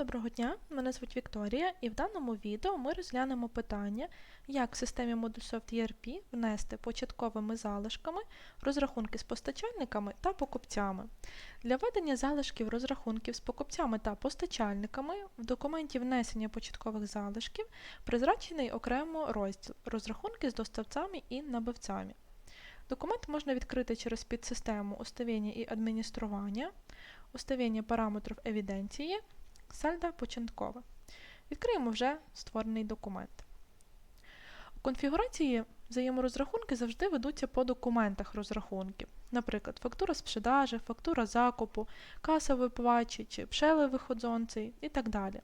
Доброго дня, мене звуть Вікторія, і в даному відео ми розглянемо питання, як в системі Modulesoft ERP внести початковими залишками розрахунки з постачальниками та покупцями. Для введення залишків розрахунків з покупцями та постачальниками в документі внесення початкових залишків призначений окремо розділ розрахунки з доставцями і набивцями. Документ можна відкрити через підсистему уставлення і адміністрування, уставлення параметрів евіденції, сальда початкова. Відкриємо вже створений документ. У конфігурації взаєморозрахунки завжди ведуться по документах розрахунків. Наприклад, фактура з продажі, фактура закупу, каса виплачі чи пшели виходзонцей і так далі.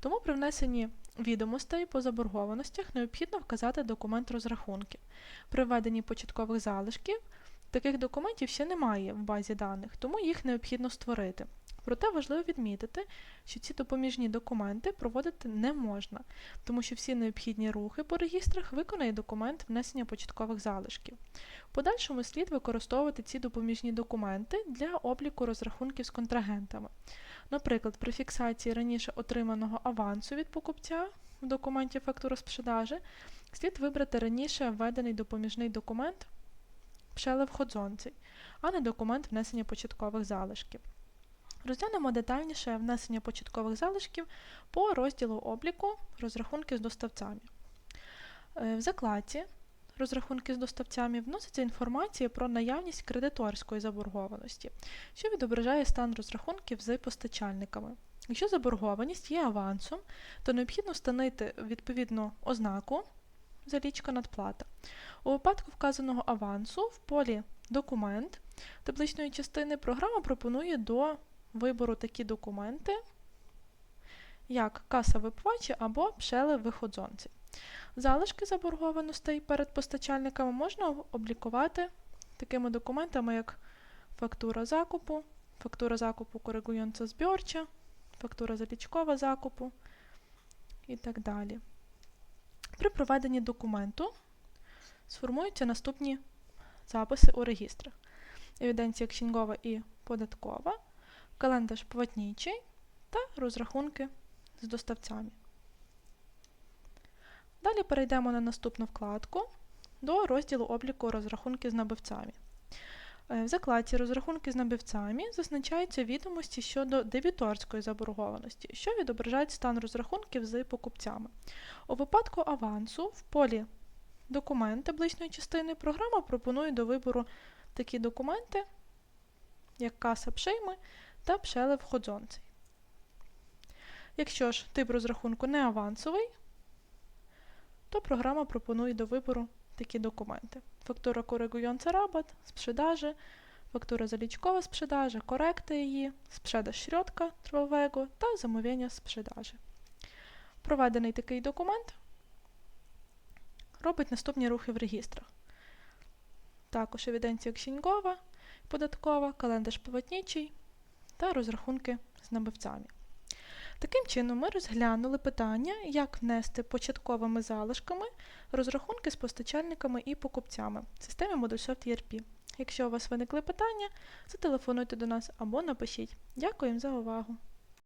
Тому при внесенні відомостей по заборгованостях необхідно вказати документ розрахунків. При введенні початкових залишків таких документів ще немає в базі даних, тому їх необхідно створити. Проте важливо відмітити, що ці допоміжні документи проводити не можна, тому що всі необхідні рухи по регістрах виконує документ внесення початкових залишків. В подальшому слід використовувати ці допоміжні документи для обліку розрахунків з контрагентами. Наприклад, при фіксації раніше отриманого авансу від покупця в документі фактура з слід вибрати раніше введений допоміжний документ пшели входзонцей, а не документ внесення початкових залишків. Розглянемо детальніше внесення початкових залишків по розділу обліку розрахунки з доставцями. Е, В закладці розрахунки з доставцями вноситься інформація про наявність кредиторської заборгованості, що відображає стан розрахунків з постачальниками. Якщо заборгованість є авансом, то необхідно встановити відповідну ознаку залічка надплата. У випадку вказаного авансу в полі Документ табличної частини програма пропонує до вибору такі документи, як каса виплачі або пшели виходзонці. Залишки заборгованостей перед постачальниками можна облікувати такими документами, як фактура закупу, фактура закупу коригуюча збірча, фактура залічкова закупу і так далі. При проведенні документу сформуються наступні записи у регістрах. Евіденція ксіньгова і податкова, календар платнічий та розрахунки з доставцями. Далі перейдемо на наступну вкладку до розділу обліку розрахунки з набивцями. Е, В закладці розрахунки з набивцями зазначаються відомості щодо дебіторської заборгованості, що відображають стан розрахунків з покупцями. У випадку авансу в полі документ табличної частини програма пропонує до вибору такі документи, як каса пшийми та пшели входзонцей. Якщо ж тип розрахунку не авансовий, то програма пропонує до вибору такі документи. Фактура коригуjąca рабат, sprzedaży, фактура залічкова sprzedaży, коректа її, sprzedaż środka trwałego та замовлення sprzedaży. Проведений такий документ робить наступні рухи в регістрах. Також евіденція ксінькова, податкова, календар платнічий та розрахунки з набивцями. Таким чином, ми розглянули питання, як внести початковими залишками розрахунки з постачальниками і покупцями в системі Modulesoft ERP. Якщо у вас виникли питання, зателефонуйте до нас або напишіть. Дякуємо за увагу!